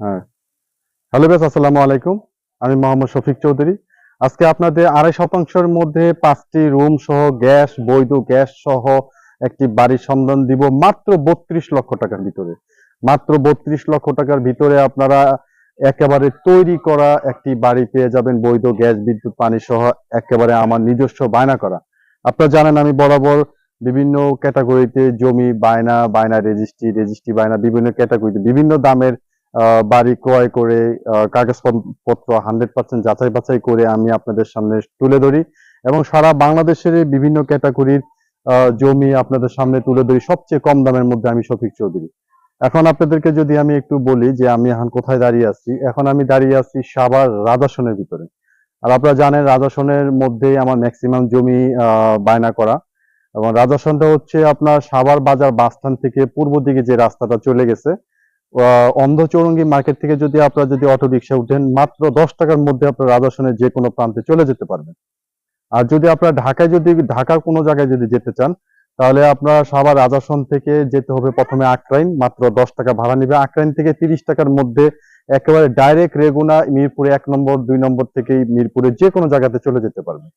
হ্যাঁ। Hello base আসসালামু আলাইকুম। আমি মোহাম্মদ শফিক চৌধুরী। আজকে আপনাদের আড়াই শতাংশের মধ্যে পাঁচটি রুম সহ গ্যাস, বৈধ গ্যাস সহ একটি বাড়ির সন্ধান দিব মাত্র বত্রিশ লক্ষ টাকার ভিতরে। মাত্র বত্রিশ লক্ষ টাকার ভিতরে আপনারা একেবারে তৈরি করা একটি বাড়ি পেয়ে যাবেন বৈধ গ্যাস, বিদ্যুৎ, পানি সহ একেবারে আমার নিজস্ব বায়না করা। আপনারা জানেন আমি বরাবর বিভিন্ন ক্যাটাগরিতে জমি, বায়না বায়না রেজিস্ট্রি রেজিস্ট্রি বায়না বিভিন্ন ক্যাটাগরিতে বিভিন্ন দামের বাড়ি ক্রয় করে কাগজপত্র হান্ড্রেড পার্সেন্ট যাচাই বাছাই করে আমি আপনাদের সামনে তুলে ধরি এবং সারা বাংলাদেশের বিভিন্ন ক্যাটাগরির জমি আপনাদের সামনে তুলে ধরি। সবচেয়ে কম দামের মধ্যে আমি শফিক চৌধুরী। এখন আপনাদেরকে যদি আমি একটু বলি যে আমি এখন কোথায় দাঁড়িয়ে আছি, এখন আমি দাঁড়িয়ে আছি সাভার রাজাসনের ভিতরে। আর আপনারা জানেন রাজাসনের মধ্যেই আমার ম্যাক্সিমাম জমি বায়না করা। এবং রাজাসনটা হচ্ছে আপনার সাভার বাজার বাসস্থান থেকে পূর্ব দিকে যে রাস্তাটা চলে গেছে আহ, অন্ধচৌরঙ্গি মার্কেট থেকে যদি আপনারা যদি অটো রিক্সা উঠেন মাত্র দশ টাকার মধ্যে আপনার রাজাসনের যে কোনো প্রান্তে চলে যেতে পারবেন। আর যদি আপনারা ঢাকায় যদি ঢাকার কোনো জায়গায় যদি যেতে চান তাহলে আপনার সাভার রাজাসন থেকে যেতে হবে প্রথমে আক্রাইন মাত্র দশ টাকা ভাড়া নিবে। আক্রাইন থেকে তিরিশ টাকার মধ্যে একেবারে ডাইরেক্ট রেগুনা মিরপুরে এক নম্বর দুই নম্বর থেকে মিরপুরে যে কোনো জায়গাতে চলে যেতে পারবেন।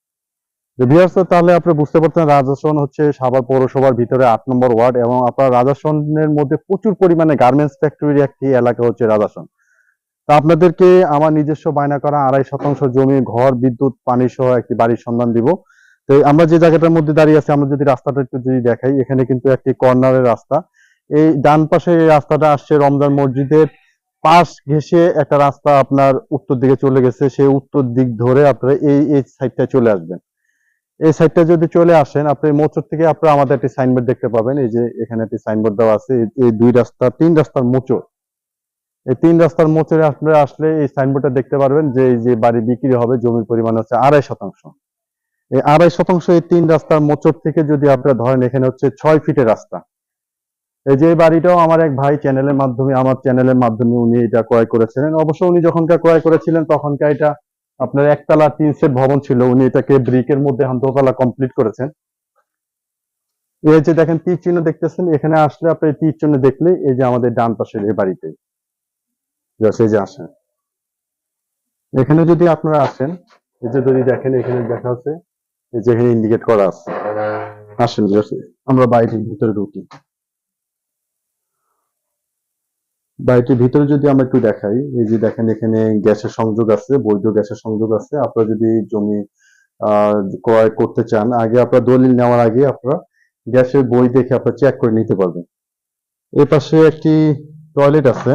ভিউয়ার্স তাহলে আপনি বুঝতে পারছেন রাজাসন হচ্ছে সাভার পৌরসভার ভিতরে আট নম্বর ওয়ার্ড এবং আপনার রাজাসনের মধ্যে প্রচুর পরিমাণে গার্মেন্টস ফ্যাক্টরির একটি এলাকা হচ্ছে রাজাসন তা আপনাদেরকে আমার নিজস্ব বায়না করা আড়াই শতাংশ জমি, ঘর, বিদ্যুৎ, পানি সহ একটি বাড়ির সন্ধান দিব। তো আমরা যে জায়গাটার মধ্যে দাঁড়িয়ে আছি, আমরা যদি রাস্তাটা একটু যদি দেখাই, এখানে কিন্তু একটি কর্নারের রাস্তা। এই ডান পাশে এই রাস্তাটা আসছে রমজান মসজিদের পাশ ঘেঁষে একটা রাস্তা আপনার উত্তর দিকে চলে গেছে, সেই উত্তর দিক ধরে আপনারা এই এই সাইডটা চলে আসবেন। এই সাইডটা যদি চলে আসেন, আপনি মোচর থেকে আপনারা আমাদের একটি সাইনবোর্ড দেখতে পাবেন। এই যে এখানে একটি সাইনবোর্ড দেওয়া আছে, এই- দুই রাস্তা, তিন রাস্তার মোচর এই তিন রাস্তার মোচরে আপনারা আসলে এই সাইনবোর্ডটা দেখতে পারবেন যে এই যে বাড়ি বিক্রি হবে, জমির পরিমাণ হচ্ছে আড়াই শতাংশ। এই আড়াই শতাংশ এই তিন রাস্তার মোচর থেকে যদি আপনারা ধরেন, এখানে হচ্ছে ছয় ফিটের রাস্তা। এই যে বাড়িটাও আমার এক ভাই চ্যানেলের মাধ্যমে, আমার চ্যানেলের মাধ্যমে উনি এটা ক্রয় করেছিলেন। অবশ্য উনি যখনকার ক্রয় করেছিলেন, তখনকার এটা আপনার একতলা তিন সেট ভবন ছিল, উনি এটাকে ব্রিকের মধ্যে এখন কমপ্লিট করেছেন। এই যে দেখেন, তীর চিহ্ন দেখতেছেন, এখানে আসলে আপনি তীর চিহ্ন দেখলে এই যে আমাদের ডান পাশের এই বাড়িতে এই যে আসেন এখানে যদি আপনারা আসেন, এই যে যদি দেখেন, এখানে দেখা হচ্ছে এই যে এখানে ইন্ডিকেট করা আছে। আসেন আমরা বাড়িটির ভিতরে ঢুকি। বাড়িটির ভিতরে যদি আমরা একটু দেখাই, এই যে দেখেন এখানে গ্যাসের সংযোগ আছে, বৈধ গ্যাসের সংযোগ আছে। আপনারা যদি জমি ক্রয় করতে চান, আগে আপনার দলিল নেওয়ার আগে আপনারা গ্যাসের বই দেখে আপনারা চেক করে নিতে পারবেন। এর পাশে একটি টয়লেট আছে।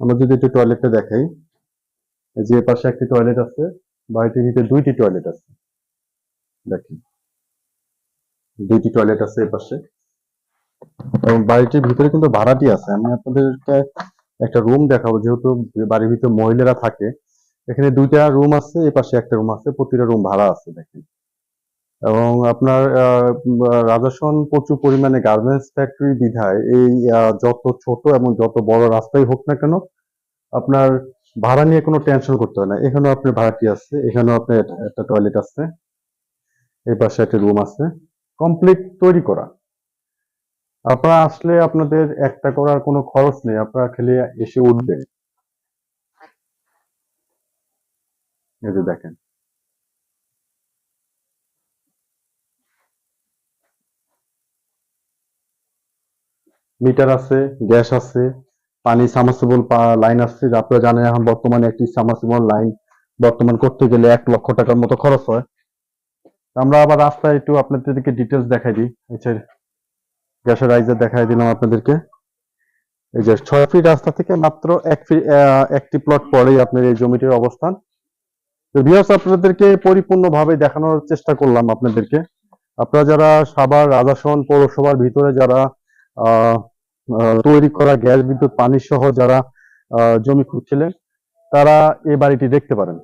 আমরা যদি একটু টয়লেটটা দেখাই, এই যে পাশে একটি টয়লেট আছে বাড়িটির ভিতরে দুইটি টয়লেট আছে। দেখেন, দুইটি টয়লেট আছে এর পাশে। এবং বাড়িটির ভিতরে কিন্তু ভাড়াটি আছে। আমি আপনাদেরকে একটা রুম দেখাবো, যেহেতু বাড়ির ভিতরে মহিলারা থাকে। এখানে দুইটা রুম আছে এই পাশে একটা রুম আছে, প্রতিটা রুম ভাড়া আছে, দেখেন। এবং আপনার রাজাসন প্রচুর পরিমাণে গার্মেন্টস ফ্যাক্টরি বিধায় এই যত ছোট এবং যত বড় রাস্তাই হোক না কেন, আপনার ভাড়া নিয়ে কোনো টেনশন করতে হয় না। এখানেও আপনার ভাড়াটি আছে, এখানেও আপনার একটা- টয়লেট আছে এই পাশে একটা রুম আছে। কমপ্লিট তৈরি করা। আপনারা আসলে আপনাদের একটা করার কোনো খরচ নেই, আপনারা খালি এসে উঠবেন। দেখেন। মিটার আছে, গ্যাস আছে, পানি সামাসিবল লাইন আসছে যা আপনারা জানেন এখন বর্তমানে একটি সামাসিবল লাইন বর্তমান করতে গেলে এক লক্ষ টাকার মতো খরচ হয়। আমরা আবার রাস্তায় একটু আপনাদেরকে ডিটেলস দেখাই দিই এই গ্যাসের রাইজার দেখাই দিলাম আপনাদেরকে। এই যে ছয় ফিট রাস্তা থেকে মাত্র এক ফিট একটি প্লট পরেই আপনার এই জমিটির অবস্থান। ভিউয়ার্স আপনাদেরকে পরিপূর্ণভাবে দেখানোর চেষ্টা করলাম আপনাদেরকে। আপনারা যারা সাভার, রাজাসন পৌরসভার ভিতরে যারা তৈরি করা গ্যাস, বিদ্যুৎ পানি সহ যারা জমি খুঁজছিলেন, তারা এই বাড়িটি দেখতে পারেন।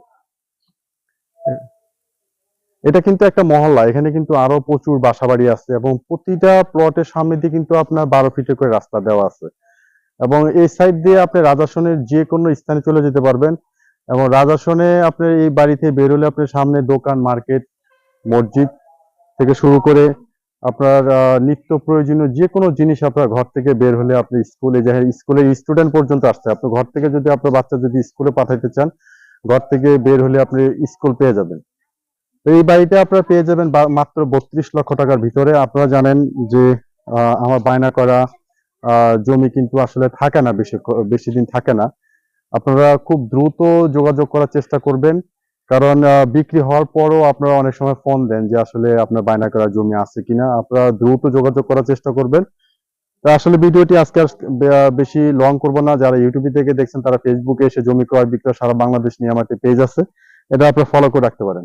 এটা কিন্তু একটা মহল্লা, এখানে কিন্তু আরও প্রচুর বাসা বাড়ি আছে এবং প্রতিটা প্লটের সামনে দিয়ে কিন্তু আপনার বারো ফিটের করে রাস্তা দেওয়া আছে। এবং এই সাইড দিয়ে আপনি রাজাসনের যে কোনো স্থানে চলে যেতে পারবেন এবং রাজাসনে আপনার এই বাড়িতে বেরোলে আপনার সামনে দোকান, মার্কেট, মসজিদ থেকে শুরু করে আপনার নিত্য প্রয়োজনীয় যে কোনো জিনিস আপনার ঘর থেকে বের হলে আপনি স্কুলে স্কুলের স্টুডেন্ট পর্যন্ত আসছে আপনি ঘর থেকে যদি আপনার বাচ্চা যদি স্কুলে পাঠাইতে চান, ঘর থেকে বের হলে আপনি স্কুল পেয়ে যাবেন। এই বাড়িটা আপনারা পেয়ে যাবেন মাত্র বত্রিশ লক্ষ টাকার ভিতরে। আপনারা জানেন যে আমার বায়না করা জমি কিন্তু আসলে থাকে না, বেশি বেশি দিন থাকে না। আপনারা খুব দ্রুত যোগাযোগ করার চেষ্টা করবেন। কারণ বিক্রি হওয়ার পরও আপনারা অনেক সময় ফোন দেন যে, আসলে আপনার বায়না করা জমি আছে কিনা। আপনারা দ্রুত যোগাযোগ করার চেষ্টা করবেন। তো আসলে ভিডিওটি আজকে বেশি লং করব না। যারা ইউটিউবে থেকে দেখছেন, তারা ফেসবুকে এসে জমি ক্রয় বিক্রয় সারা বাংলাদেশ নিয়ে আমার পেজ আছে। এটা আপনারা ফলো করে রাখতে পারেন।